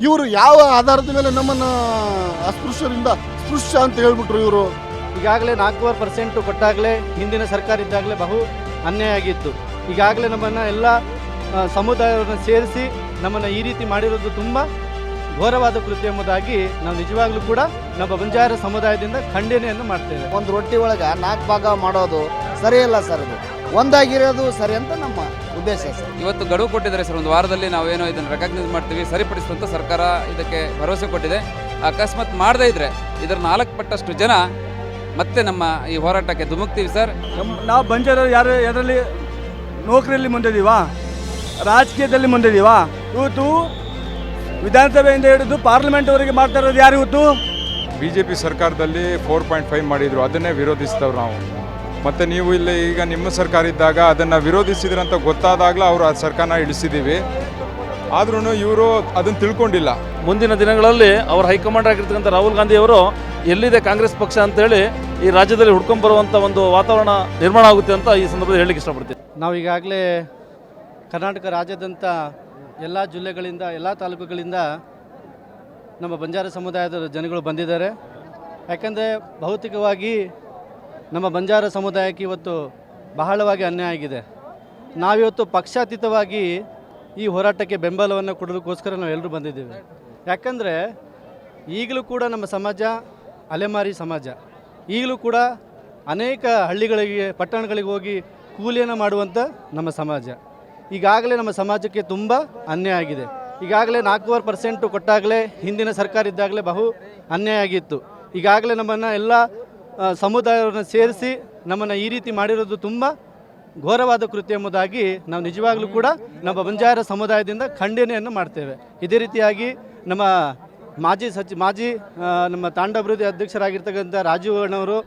ಇವರು ಯಾವ ಆಧಾರದ ಮೇಲೆ ನಮ್ಮನ್ನು ಅಸ್ಪೃಶ್ಯರಿಂದ ಸ್ಪೃಶ್ಯ ಅಂತ ಹೇಳ್ಬಿಟ್ರು ಇವರು? ಈಗಾಗಲೇ ನಾಲ್ಕೂವರೆ ಪರ್ಸೆಂಟು ಕೊಟ್ಟಾಗಲೇ ಹಿಂದಿನ ಸರ್ಕಾರ ಇದ್ದಾಗಲೇ ಬಹು ಅನ್ಯಾಯ ಆಗಿತ್ತು. ಈಗಾಗಲೇ ನಮ್ಮನ್ನು ಎಲ್ಲ ಸಮುದಾಯವನ್ನು ಸೇರಿಸಿ ನಮ್ಮನ್ನು ಈ ರೀತಿ ಮಾಡಿರೋದು ತುಂಬ ಘೋರವಾದ ಕೃತ್ಯ ಎಂಬುದಾಗಿ ನಾವು ನಿಜವಾಗ್ಲೂ ಕೂಡ ನಮ್ಮ ಬಂಜಾರ ಸಮುದಾಯದಿಂದ ಖಂಡನೆಯನ್ನು ಮಾಡ್ತೇವೆ ಒಂದು ರೊಟ್ಟಿ ಒಳಗೆ ನಾಲ್ಕು ಭಾಗ ಮಾಡೋದು ಸರಿಯಲ್ಲ ಸರ್ ಅದು? ಒಂದಾಗಿರೋದು ಸರಿ ಅಂತ ಉದ್ದೇಶ ಸರ್? ಇವತ್ತು ಗಡುವು ಕೊಟ್ಟಿದ್ದಾರೆ ಸರ್ ಒಂದು ವಾರದಲ್ಲಿ ನಾವೇನೋ ಇದನ್ನು ರೆಕಗ್ನೈಸ್ ಮಾಡ್ತೀವಿ ಸರಿಪಡಿಸುವಂತ ಸರ್ಕಾರ ಇದಕ್ಕೆ ಭರವಸೆ ಕೊಟ್ಟಿದೆ. ಅಕಸ್ಮಾತ್ ಮಾಡದೇ ಇದ್ರೆ ಇದರ ನಾಲ್ಕು ಪಟ್ಟಷ್ಟು ಜನ ಮತ್ತೆ ನಮ್ಮ ಈ ಹೋರಾಟಕ್ಕೆ ಧುಮುಕ್ತೀವಿ ಸರ್. ನಮ್ಮ- ನಾವು ಬಂಜಾರ ಯಾರು ಯಾರಲ್ಲಿ ನೌಕರಿಯಲ್ಲಿ ಮುಂದಿದ್ದೀವಾ ರಾಜಕೀಯದಲ್ಲಿ ಮುಂದಿದ್ದೀವಾ ಇವತ್ತು ವಿಧಾನಸಭೆಯಿಂದ ಹಿಡಿದು ಪಾರ್ಲಿಮೆಂಟ್ವರೆಗೆ ಮಾಡ್ತಾ ಇರೋದು ಯಾರು ಇವತ್ತು? ಬಿ ಜೆ ಪಿ ಸರ್ಕಾರದಲ್ಲಿ ಫೋರ್ ಪಾಯಿಂಟ್ ಫೈವ್ ಮಾಡಿದರು ಅದನ್ನೇ ವಿರೋಧಿಸ್ತವ್ರು ನಾವು. ಮತ್ತು ನೀವು ಇಲ್ಲಿ ಈಗ ನಿಮ್ಮ ಸರ್ಕಾರ ಇದ್ದಾಗ ಅದನ್ನು ವಿರೋಧಿಸಿದ್ರಂತ ಗೊತ್ತಾದಾಗಲೂ ಅವರು ಆ ಸರ್ಕಾರನ ಇಳಿಸಿದ್ದೀವಿ ಆದ್ರೂ ಇವರು ಅದನ್ನು ತಿಳ್ಕೊಂಡಿಲ್ಲ. ಮುಂದಿನ ದಿನಗಳಲ್ಲಿ ಅವ್ರ ಹೈಕಮಾಂಡ್ ಆಗಿರ್ತಕ್ಕಂಥ ರಾಹುಲ್ ಗಾಂಧಿ ಅವರು ಎಲ್ಲಿದೆ ಕಾಂಗ್ರೆಸ್ ಪಕ್ಷ ಅಂತೇಳಿ ಈ ರಾಜ್ಯದಲ್ಲಿ ಹುಡ್ಕೊಂಡ್ಬರುವಂಥ ಒಂದು ವಾತಾವರಣ ನಿರ್ಮಾಣ ಆಗುತ್ತೆ ಅಂತ ಈ ಸಂದರ್ಭದಲ್ಲಿ ಹೇಳಲಿಕ್ಕೆ ಇಷ್ಟಪಡ್ತೀವಿ ನಾವು ಈಗಾಗಲೇ ಕರ್ನಾಟಕ ರಾಜ್ಯದಂತ ಎಲ್ಲ ಜಿಲ್ಲೆಗಳಿಂದ ಎಲ್ಲ ತಾಲೂಕುಗಳಿಂದ ನಮ್ಮ ಬಂಜಾರ ಸಮುದಾಯದ ಜನಗಳು ಬಂದಿದ್ದಾರೆ. ಯಾಕಂದರೆ ಭೌತಿಕವಾಗಿ ನಮ್ಮ ಬಂಜಾರ ಸಮುದಾಯಕ್ಕೆ ಇವತ್ತು ಬಹಳವಾಗಿ ಅನ್ಯಾಯ ಆಗಿದೆ. ನಾವಿವತ್ತು ಪಕ್ಷಾತೀತವಾಗಿ ಈ ಹೋರಾಟಕ್ಕೆ ಬೆಂಬಲವನ್ನು ಕೊಡೋದಕ್ಕೋಸ್ಕರ ನಾವು ಎಲ್ಲರೂ ಬಂದಿದ್ದೇವೆ. ಯಾಕಂದರೆ ಈಗಲೂ ಕೂಡ ನಮ್ಮ ಸಮಾಜ ಅಲೆಮಾರಿ ಸಮಾಜ. ಈಗಲೂ ಕೂಡ ಅನೇಕ ಹಳ್ಳಿಗಳಿಗೆ, ಪಟ್ಟಣಗಳಿಗೆ ಹೋಗಿ ಕೂಲಿಯನ್ನು ಮಾಡುವಂಥ ನಮ್ಮ ಸಮಾಜ. ಈಗಾಗಲೇ ನಮ್ಮ ಸಮಾಜಕ್ಕೆ ತುಂಬ ಅನ್ಯಾಯ ಆಗಿದೆ. ಈಗಾಗಲೇ ನಾಲ್ಕೂವರೆ ಪರ್ಸೆಂಟು ಕೊಟ್ಟಾಗಲೇ ಹಿಂದಿನ ಸರ್ಕಾರ ಇದ್ದಾಗಲೇ ಬಹು ಅನ್ಯಾಯ ಆಗಿತ್ತು. ಈಗಾಗಲೇ ನಮ್ಮನ್ನು ಎಲ್ಲ ಸಮುದಾಯವನ್ನು ಸೇರಿಸಿ ನಮ್ಮನ್ನು ಈ ರೀತಿ ಮಾಡಿರೋದು ತುಂಬ ಘೋರವಾದ ಕೃತ್ಯ ಎಂಬುದಾಗಿ ನಾವು ನಿಜವಾಗಲೂ ಕೂಡ ನಮ್ಮ ಬಂಜಾರ ಸಮುದಾಯದಿಂದ ಖಂಡನೆಯನ್ನು ಮಾಡ್ತೇವೆ. ಇದೇ ರೀತಿಯಾಗಿ ನಮ್ಮ ಮಾಜಿ ಸಚಿವ ಮಾಜಿ ನಮ್ಮ ತಾಂಡಾಭಿವೃದ್ಧಿ ಅಧ್ಯಕ್ಷರಾಗಿರ್ತಕ್ಕಂಥ ರಾಜೀವ್ ಅಣ್ಣವರು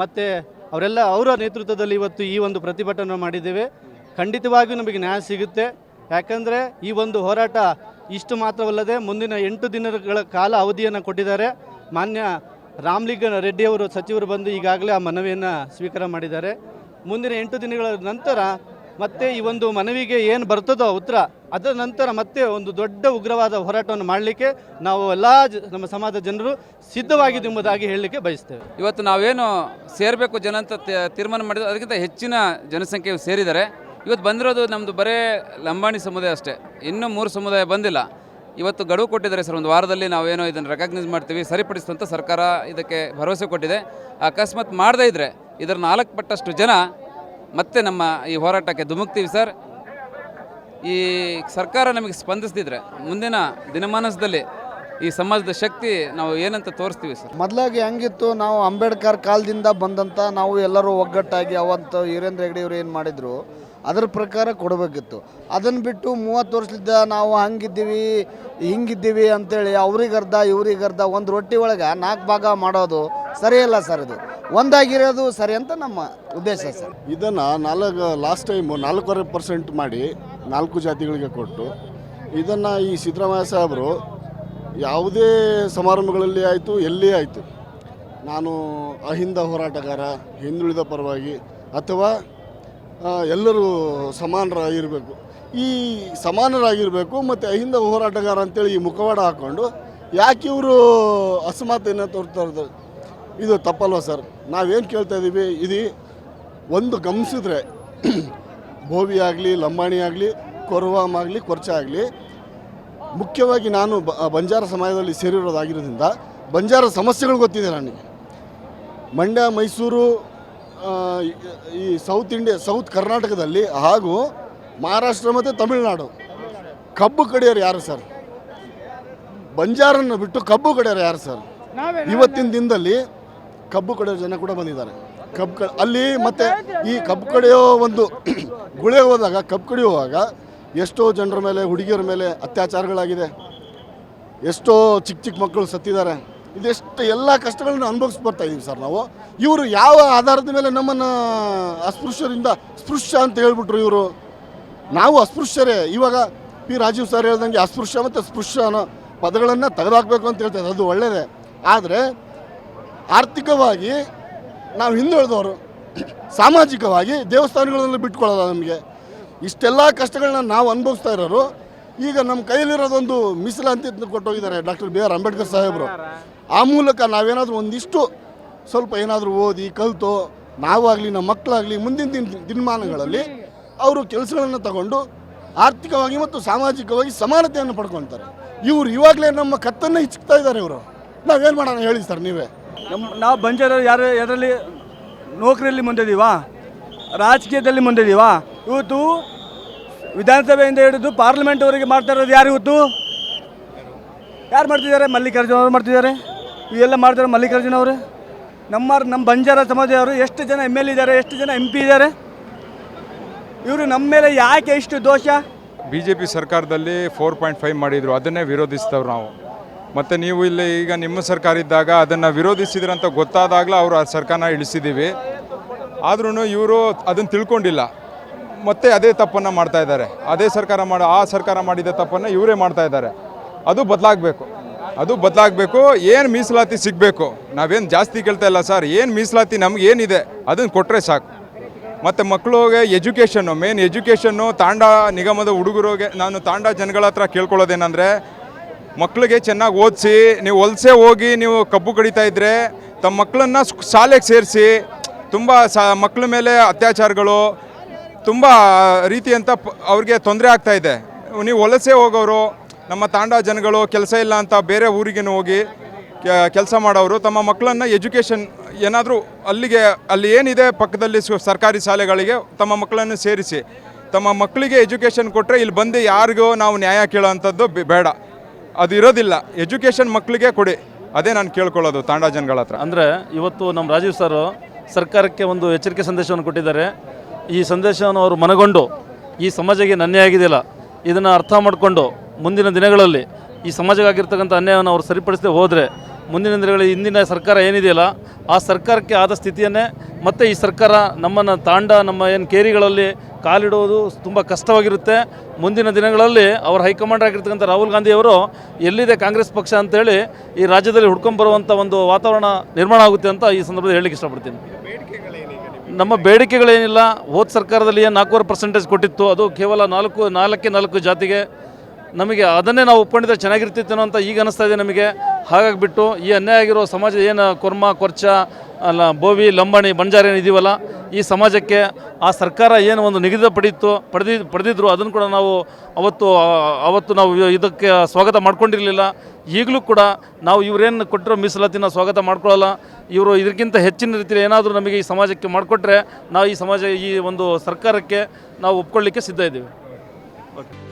ಮತ್ತು ಅವರೆಲ್ಲ ಅವರ ನೇತೃತ್ವದಲ್ಲಿ ಇವತ್ತು ಈ ಒಂದು ಪ್ರತಿಭಟನೆ ಮಾಡಿದ್ದೇವೆ. ಖಂಡಿತವಾಗಿಯೂ ನಮಗೆ ನ್ಯಾಯ ಸಿಗುತ್ತೆ. ಯಾಕಂದರೆ ಈ ಒಂದು ಹೋರಾಟ ಇಷ್ಟು ಮಾತ್ರವಲ್ಲದೆ ಮುಂದಿನ ಎಂಟು ದಿನಗಳ ಕಾಲ ಅವಧಿಯನ್ನು ಕೊಟ್ಟಿದ್ದಾರೆ. ಮಾನ್ಯ ರಾಮ್ಲಿಂಗ ರೆಡ್ಡಿಯವರು ಸಚಿವರು ಬಂದು ಈಗಾಗಲೇ ಆ ಮನವಿಯನ್ನು ಸ್ವೀಕಾರ ಮಾಡಿದ್ದಾರೆ. ಮುಂದಿನ ಎಂಟು ದಿನಗಳ ನಂತರ ಮತ್ತೆ ಈ ಒಂದು ಮನವಿಗೆ ಏನು ಬರ್ತದೋ ಉತ್ತರ, ಅದರ ನಂತರ ಮತ್ತೆ ಒಂದು ದೊಡ್ಡ ಉಗ್ರವಾದ ಹೋರಾಟವನ್ನು ಮಾಡಲಿಕ್ಕೆ ನಾವು ಎಲ್ಲ ನಮ್ಮ ಸಮಾಜದ ಜನರು ಸಿದ್ಧವಾಗಿದೆ ಎಂಬುದಾಗಿ ಹೇಳಲಿಕ್ಕೆ ಬಯಸ್ತೇವೆ. ಇವತ್ತು ನಾವೇನು ಸೇರಬೇಕು ಜನ ಅಂತ ತೀರ್ಮಾನ ಮಾಡಿದ್ರು ಅದಕ್ಕಿಂತ ಹೆಚ್ಚಿನ ಜನಸಂಖ್ಯೆ ಸೇರಿದ್ದಾರೆ. ಇವತ್ತು ಬಂದಿರೋದು ನಮ್ಮದು ಬರೇ ಲಂಬಾಣಿ ಸಮುದಾಯ ಅಷ್ಟೇ. ಇನ್ನೂ ಮೂರು ಸಮುದಾಯ ಬಂದಿಲ್ಲ. ಇವತ್ತು ಗಡುವು ಕೊಟ್ಟಿದ್ದಾರೆ ಸರ್, ಒಂದು ವಾರದಲ್ಲಿ ನಾವೇನೋ ಇದನ್ನು ರೆಕಗ್ನೈಸ್ ಮಾಡ್ತೀವಿ ಸರಿಪಡಿಸುವಂಥ ಸರ್ಕಾರ ಇದಕ್ಕೆ ಭರವಸೆ ಕೊಟ್ಟಿದೆ. ಅಕಸ್ಮಾತ್ ಮಾಡದೇ ಇದ್ರೆ ಇದರ ನಾಲ್ಕು ಪಟ್ಟಷ್ಟು ಜನ ಮತ್ತೆ ನಮ್ಮ ಈ ಹೋರಾಟಕ್ಕೆ ಧುಮುಕ್ತೀವಿ ಸರ್. ಈ ಸರ್ಕಾರ ನಮಗೆ ಸ್ಪಂದಿಸ್ತಿದ್ರೆ ಮುಂದಿನ ದಿನಮಾನಸದಲ್ಲಿ ಈ ಸಮಾಜದ ಶಕ್ತಿ ನಾವು ಏನಂತ ತೋರಿಸ್ತೀವಿ ಸರ್? ಮೊದಲಾಗಿ ಹೆಂಗಿತ್ತು, ನಾವು ಅಂಬೇಡ್ಕರ್ ಕಾಲದಿಂದ ಬಂದಂಥ ನಾವು ಎಲ್ಲರೂ ಒಗ್ಗಟ್ಟಾಗಿ ಅವತ್ತು ವೀರೇಂದ್ರ ಹೆಗ್ಡೆಯವರು ಏನು ಮಾಡಿದ್ರು ಅದ್ರ ಪ್ರಕಾರ ಕೊಡಬೇಕಿತ್ತು. ಅದನ್ನು ಬಿಟ್ಟು ಮೂವತ್ತು ವರ್ಷದಿಂದ ನಾವು ಹಂಗಿದ್ದೀವಿ, ಹಿಂಗಿದ್ದೀವಿ ಅಂತೇಳಿ ಯೂರಿಗ ಅರ್ಧ ಒಂದು ರೊಟ್ಟಿ ಒಳಗೆ ನಾಲ್ಕು ಭಾಗ ಮಾಡೋದು ಸರಿಯಲ್ಲ ಸರ್ ಇದು? ಒಂದಾಗಿರೋದು ಸರಿ ಅಂತ ನಮ್ಮ ಉದ್ದೇಶ ಸರ್. ಇದನ್ನು ನಾಲ್ಕು ಲಾಸ್ಟ್ ಟೈಮು ನಾಲ್ಕೂವರೆ ಪರ್ಸೆಂಟ್ ಮಾಡಿ ನಾಲ್ಕು ಜಾತಿಗಳಿಗೆ ಕೊಟ್ಟು, ಇದನ್ನು ಈ ಸಿದ್ದರಾಮಯ್ಯ ಸಾಹೇಬರು ಯಾವುದೇ ಸಮಾರಂಭಗಳಲ್ಲಿ ಆಯಿತು, ಎಲ್ಲಿ ಆಯಿತು? ನಾನು ಅಹಿಂದ ಹೋರಾಟಗಾರ, ಹಿಂದುಳಿದ ಪರವಾಗಿ, ಅಥವಾ ಎಲ್ಲರೂ ಸಮಾನರಾಗಿರಬೇಕು. ಈ ಸಮಾನರಾಗಿರಬೇಕು ಮತ್ತು ಅಹಿಂದ ಹೋರಾಟಗಾರ ಅಂತೇಳಿ ಈ ಮುಖವಾಡ ಹಾಕ್ಕೊಂಡು ಯಾಕೆ ಇವರು ಅಸಮಾನತೆಯನ್ನು ತೋರ್ತಾ ಇರ್ತಾರೆ ಇದು ತಪ್ಪಲ್ವ ಸರ್? ನಾವೇನು ಕೇಳ್ತಾ ಇದ್ದೀವಿ ಇದು ಒಂದು ಗಮನಿಸಿದ್ರೆ ಬೋವಿ ಆಗಲಿ, ಲಂಬಾಣಿ ಆಗಲಿ, ಕೊರವಾಮ್ ಆಗಲಿ, ಕೊರ್ಚ ಆಗಲಿ, ಮುಖ್ಯವಾಗಿ ನಾನು ಬಂಜಾರ ಸಮಾಜದಲ್ಲಿ ಸೇರಿರೋದಾಗಿರೋದ್ರಿಂದ ಬಂಜಾರ ಸಮಸ್ಯೆಗಳು ಗೊತ್ತಿದೆ ನನಗೆ. ಮಂಡ್ಯ, ಮೈಸೂರು ಈ- ಸೌತ್ ಇಂಡಿಯಾ ಸೌತ್ ಕರ್ನಾಟಕದಲ್ಲಿ ಹಾಗೂ ಮಹಾರಾಷ್ಟ್ರ ಮತ್ತು ತಮಿಳುನಾಡು ಕಬ್ಬು ಕಡಿಯೋರು ಯಾರು ಸರ್? ಬಂಜಾರನ್ನು ಬಿಟ್ಟು ಕಬ್ಬು ಕಡಿಯೋರು ಯಾರು ಸರ್? ಇವತ್ತಿನ ದಿನದಲ್ಲಿ ಕಬ್ಬು ಕಡಿಯೋ ಜನ ಕೂಡ ಬಂದಿದ್ದಾರೆ. ಕಬ್ಬು ಕ ಅಲ್ಲಿ ಮತ್ತೆ ಈ ಕಬ್ಬು ಕಡಿಯೋ ಒಂದು ಗುಳೆ ಹೋದಾಗ ಕಬ್ಬು ಕಡಿಯುವಾಗ ಎಷ್ಟೋ ಜನರ ಮೇಲೆ ಹುಡುಗಿಯರ ಮೇಲೆ ಅತ್ಯಾಚಾರಗಳಾಗಿದೆ. ಎಷ್ಟೋ ಚಿಕ್ಕ ಚಿಕ್ಕ ಮಕ್ಕಳು ಸತ್ತಿದ್ದಾರೆ. ಇದೆಷ್ಟು ಎಲ್ಲ ಕಷ್ಟಗಳನ್ನು ಅನುಭವಿಸಿ ಬರ್ತಾ ಇದೀವಿ ಸರ್ ನಾವು. ಇವರು ಯಾವ ಆಧಾರದ ಮೇಲೆ ನಮ್ಮನ್ನು ಅಸ್ಪೃಶ್ಯರಿಂದ ಸ್ಪೃಶ್ಯ ಅಂತ ಹೇಳ್ಬಿಟ್ರು ಇವರು. ನಾವು ಅಸ್ಪೃಶ್ಯರೇ. ಇವಾಗ ಪಿ ರಾಜೀವ್ ಸರ್ ಹೇಳ್ದಂಗೆ ಅಸ್ಪೃಶ್ಯ ಮತ್ತು ಸ್ಪೃಶ್ಯ ಅನ್ನೋ ಪದಗಳನ್ನು ತೆಗೆದುಹಾಕಬೇಕು ಅಂತ ಹೇಳ್ತಾರೆ ಅದು ಒಳ್ಳೆಯದೇ ಆದರೆ ಆರ್ಥಿಕವಾಗಿ ನಾವು ಹಿಂದುಳಿದವರು, ಸಾಮಾಜಿಕವಾಗಿ ದೇವಸ್ಥಾನಗಳನ್ನು ಬಿಟ್ಕೊಳ್ಳೋದ ನಮಗೆ? ಇಷ್ಟೆಲ್ಲ ಕಷ್ಟಗಳನ್ನ ನಾವು ಅನುಭವಿಸ್ತಾ ಇರೋರು ಈಗ ನಮ್ಮ ಕೈಯಲ್ಲಿರೋದೊಂದು ಮೀಸಲಾತಿ ಕೊಟ್ಟೋಗಿದ್ದಾರೆ ಡಾಕ್ಟರ್ ಬಿ ಆರ್ ಅಂಬೇಡ್ಕರ್ ಸಾಹೇಬರು. ಆ ಮೂಲಕ ನಾವೇನಾದರೂ ಒಂದಿಷ್ಟು ಸ್ವಲ್ಪ ಏನಾದರೂ ಓದಿ, ಕಲಿತು, ನಾವಾಗಲಿ, ನಮ್ಮ ಮಕ್ಕಳಾಗಲಿ ಮುಂದಿನ ದಿನ ದಿನಮಾನಗಳಲ್ಲಿ ಅವರು ಕೆಲಸಗಳನ್ನು ತಗೊಂಡು ಆರ್ಥಿಕವಾಗಿ ಮತ್ತು ಸಾಮಾಜಿಕವಾಗಿ ಸಮಾನತೆಯನ್ನು ಪಡ್ಕೊತಾರೆ. ಇವರು ಇವಾಗಲೇ ನಮ್ಮ ಕತ್ತನ್ನು ಹಿಚ್ಕ್ತಾ ಇದ್ದಾರೆ ಇವರು. ನಾವೇನು ಮಾಡೋಣ ಹೇಳಿ ಸರ್ ನೀವೇ? ನಮ್ಮ ನಾವು ಬಂಜಾರ ಯಾರು ಯಾರಲ್ಲಿ, ನೌಕರಿಯಲ್ಲಿ ಮುಂದಿದ್ದೀವಾ? ರಾಜಕೀಯದಲ್ಲಿ ಮುಂದಿದ್ದೀವಾ? ಇವತ್ತು ವಿಧಾನಸಭೆಯಿಂದ ಹಿಡಿದು ಪಾರ್ಲಿಮೆಂಟ್ವರೆಗೆ ಮಾಡ್ತಾ ಇರೋದು ಯಾರು ಇವತ್ತು? ಯಾರು ಮಾಡ್ತಿದ್ದಾರೆ? ಮಲ್ಲಿಕಾರ್ಜುನ ಅವರು ಮಾಡ್ತಿದ್ದಾರೆ. ಇವೆಲ್ಲ ಮಾಡ್ತಾರೆ ಮಲ್ಲಿಕಾರ್ಜುನ ಅವರು. ನಮ್ಮ ನಮ್ಮ ಬಂಜಾರ ಸಮಾಜದವರು ಎಷ್ಟು ಜನ ಎಂ ಎಲ್ ಇದ್ದಾರೆ, ಎಷ್ಟು ಜನ ಎಂ ಪಿ ಇದ್ದಾರೆ? ಇವರು ನಮ್ಮ ಮೇಲೆ ಯಾಕೆ ಇಷ್ಟು ದೋಷ? ಬಿ ಜೆ ಪಿ ಸರ್ಕಾರದಲ್ಲಿ ಫೋರ್ ಪಾಯಿಂಟ್ ಫೈವ್ ಮಾಡಿದರು, ಅದನ್ನೇ ವಿರೋಧಿಸ್ತವ್ರು ನಾವು. ಮತ್ತು ನೀವು ಇಲ್ಲಿ ಈಗ ನಿಮ್ಮ ಸರ್ಕಾರ ಇದ್ದಾಗ ಅದನ್ನು ವಿರೋಧಿಸಿದ್ರಂತ ಗೊತ್ತಾದಾಗಲೂ ಅವರು ಆ ಸರ್ಕಾರನ ಇಳಿಸಿದ್ದೀವಿ ಆದ್ರೂ ಇವರು ಅದನ್ನು ತಿಳ್ಕೊಂಡಿಲ್ಲ. ಮತ್ತೆ ಅದೇ ತಪ್ಪನ್ನು ಮಾಡ್ತಾ ಇದ್ದಾರೆ. ಅದೇ ಸರ್ಕಾರ ಮಾಡಿ, ಆ ಸರ್ಕಾರ ಮಾಡಿದ ತಪ್ಪನ್ನು ಇವರೇ ಮಾಡ್ತಾ ಇದ್ದಾರೆ. ಅದು ಬದಲಾಗಬೇಕು. ಅದು ಬದಲಾಗಬೇಕು. ಏನು ಮೀಸಲಾತಿ ಸಿಗಬೇಕು? ನಾವೇನು ಜಾಸ್ತಿ ಕೇಳ್ತಾ ಇಲ್ಲ ಸರ್. ಏನು ಮೀಸಲಾತಿ ನಮ್ಗೆ ಏನಿದೆ? ಅದನ್ನು ಕೊಟ್ಟರೆ ಸಾಕು. ಮತ್ತು ಮಕ್ಕಳಿಗೆ ಎಜುಕೇಷನ್ನು ಮೇನ್ ಎಜುಕೇಷನ್ನು ತಾಂಡ ನಿಗಮದ ಹುಡುಗರಿಗೆ, ನಾನು ತಾಂಡ ಜನಗಳ ಹತ್ರ ಕೇಳ್ಕೊಳ್ಳೋದೇನೆಂದರೆ ಮಕ್ಕಳಿಗೆ ಚೆನ್ನಾಗಿ ಓದಿಸಿ, ನೀವು ಹೊಲಸೆ ಹೋಗಿ ನೀವು ಕಬ್ಬು ಕಡಿತಾ ಇದ್ದರೆ ತಮ್ಮ ಮಕ್ಕಳನ್ನ ಶಾಲೆಗೆ ಸೇರಿಸಿ, ತುಂಬ ಸಾ ಮಕ್ಕಳ ಮೇಲೆ ಅತ್ಯಾಚಾರಗಳು ತುಂಬ ರೀತಿಯಂತ ಅವ್ರಿಗೆ ತೊಂದರೆ ಆಗ್ತಾ ಇದೆ. ನೀವು ವಲಸೆ ಹೋಗೋರು, ನಮ್ಮ ತಾಂಡ ಜನಗಳು ಕೆಲಸ ಇಲ್ಲ ಅಂತ ಬೇರೆ ಊರಿಗೆ ಹೋಗಿ ಕೆಲಸ ಮಾಡೋರು ತಮ್ಮ ಮಕ್ಕಳನ್ನ ಎಜುಕೇಷನ್ ಏನಾದರೂ ಅಲ್ಲಿಗೆ, ಅಲ್ಲಿ ಏನಿದೆ ಪಕ್ಕದಲ್ಲಿ ಸರ್ಕಾರಿ ಶಾಲೆಗಳಿಗೆ ತಮ್ಮ ಮಕ್ಕಳನ್ನು ಸೇರಿಸಿ. ತಮ್ಮ ಮಕ್ಕಳಿಗೆ ಎಜುಕೇಷನ್ ಕೊಟ್ಟರೆ ಇಲ್ಲಿ ಬಂದು ಯಾರಿಗೂ ನಾವು ನ್ಯಾಯ ಕೇಳೋ ಅಂಥದ್ದು ಬೇಡ. ಅದು ಇರೋದಿಲ್ಲ. ಎಜುಕೇಷನ್ ಮಕ್ಕಳಿಗೆ ಕೊಡಿ. ಅದೇ ನಾನು ಕೇಳ್ಕೊಳ್ಳೋದು ತಾಂಡ ಜನಗಳ ಹತ್ರ ಅಂದರೆ ಇವತ್ತು ನಮ್ಮ ರಾಜೀವ್ ಸರ್ ಸರ್ಕಾರಕ್ಕೆ ಒಂದು ಎಚ್ಚರಿಕೆ ಸಂದೇಶವನ್ನು ಕೊಟ್ಟಿದ್ದಾರೆ. ಈ ಸಂದೇಶವನ್ನು ಅವರು ಮನಗೊಂಡು ಈ ಸಮಾಜಕ್ಕೆ ಅನ್ಯಾಯ ಆಗಿದೆಯಲ್ಲ, ಇದನ್ನು ಅರ್ಥ ಮಾಡಿಕೊಂಡು ಮುಂದಿನ ದಿನಗಳಲ್ಲಿ ಈ ಸಮಾಜಕ್ಕಾಗಿರ್ತಕ್ಕಂಥ ಅನ್ಯಾಯವನ್ನು ಅವರು ಸರಿಪಡಿಸದೆ ಹೋದರೆ ಮುಂದಿನ ದಿನಗಳಲ್ಲಿ ಇಂದಿನ ಸರ್ಕಾರ ಏನಿದೆಯಲ್ಲ, ಆ ಸರ್ಕಾರಕ್ಕೆ ಆದ ಸ್ಥಿತಿಯನ್ನೇ ಮತ್ತೆ ಈ ಸರ್ಕಾರ ನಮ್ಮನ್ನು ತಾಂಡ, ನಮ್ಮ ಏನು ಕೇರಿಗಳಲ್ಲಿ ಕಾಲಿಡುವುದು ತುಂಬ ಕಷ್ಟವಾಗಿರುತ್ತೆ. ಮುಂದಿನ ದಿನಗಳಲ್ಲಿ ಅವ್ರ ಹೈಕಮಾಂಡ್ ಆಗಿರ್ತಕ್ಕಂಥ ರಾಹುಲ್ ಗಾಂಧಿ ಅವರು ಎಲ್ಲಿದೆ ಕಾಂಗ್ರೆಸ್ ಪಕ್ಷ ಅಂತೇಳಿ ಈ ರಾಜ್ಯದಲ್ಲಿ ಹುಡ್ಕೊಂಬರುವಂಥ ಒಂದು ವಾತಾವರಣ ನಿರ್ಮಾಣ ಆಗುತ್ತೆ ಅಂತ ಈ ಸಂದರ್ಭದಲ್ಲಿ ಹೇಳಲಿಕ್ಕೆ ಇಷ್ಟಪಡ್ತೀನಿ. ನಮ್ಮ ಬೇಡಿಕೆಗಳೇನಿಲ್ಲ, ಹೋದ ಸರ್ಕಾರದಲ್ಲಿ ಏನು ನಾಲ್ಕೂವರೆ ಪರ್ಸೆಂಟೇಜ್ ಕೊಟ್ಟಿತ್ತು, ಅದು ಕೇವಲ ನಾಲ್ಕು, ನಾಲ್ಕೇ ನಾಲ್ಕು ಜಾತಿಗೆ. ನಮಗೆ ಅದನ್ನೇ ನಾವು ಒಪ್ಕೊಂಡಿದ್ರೆ ಚೆನ್ನಾಗಿರ್ತಿತ್ತೇನೋ ಅಂತ ಈಗ ಅನಿಸ್ತಾ ಇದೆ ನಮಗೆ. ಹಾಗಾಗಿಬಿಟ್ಟು ಈ ಅನ್ಯಾಯ ಆಗಿರೋ ಸಮಾಜ ಏನು, ಕೊರ್ಮ, ಕೊರ್ಚ ಅಲ್ಲ, ಬೋವಿ, ಲಂಬಾಣಿ, ಬಂಜಾರ ಏನಿದೀವಲ್ಲ ಈ ಸಮಾಜಕ್ಕೆ ಆ ಸರ್ಕಾರ ಏನು ಒಂದು ನಿಗದಿ ಪಡೀತು ಪಡೆದಿ, ಪಡೆದಿದ್ರು, ಅದನ್ನು ಕೂಡ ನಾವು ಅವತ್ತು ಅವತ್ತು ನಾವು ಇದಕ್ಕೆ ಸ್ವಾಗತ ಮಾಡ್ಕೊಂಡಿರಲಿಲ್ಲ. ಈಗಲೂ ಕೂಡ ನಾವು ಇವರೇನು ಕೊಟ್ಟಿರೋ ಮೀಸಲಾತಿನ ಸ್ವಾಗತ ಮಾಡ್ಕೊಳ್ಳಲ್ಲ. ಇವರು ಇದಕ್ಕಿಂತ ಹೆಚ್ಚಿನ ರೀತಿಯಲ್ಲಿ ಏನಾದರೂ ನಮಗೆ ಈ ಸಮಾಜಕ್ಕೆ ಮಾಡಿಕೊಟ್ರೆ, ನಾವು ಈ ಸಮಾಜ, ಈ ಒಂದು ಸರ್ಕಾರಕ್ಕೆ ನಾವು ಒಪ್ಕೊಳ್ಳಿಕ್ಕೆ ಸಿದ್ಧ ಇದ್ದೀವಿ. ಓಕೆ.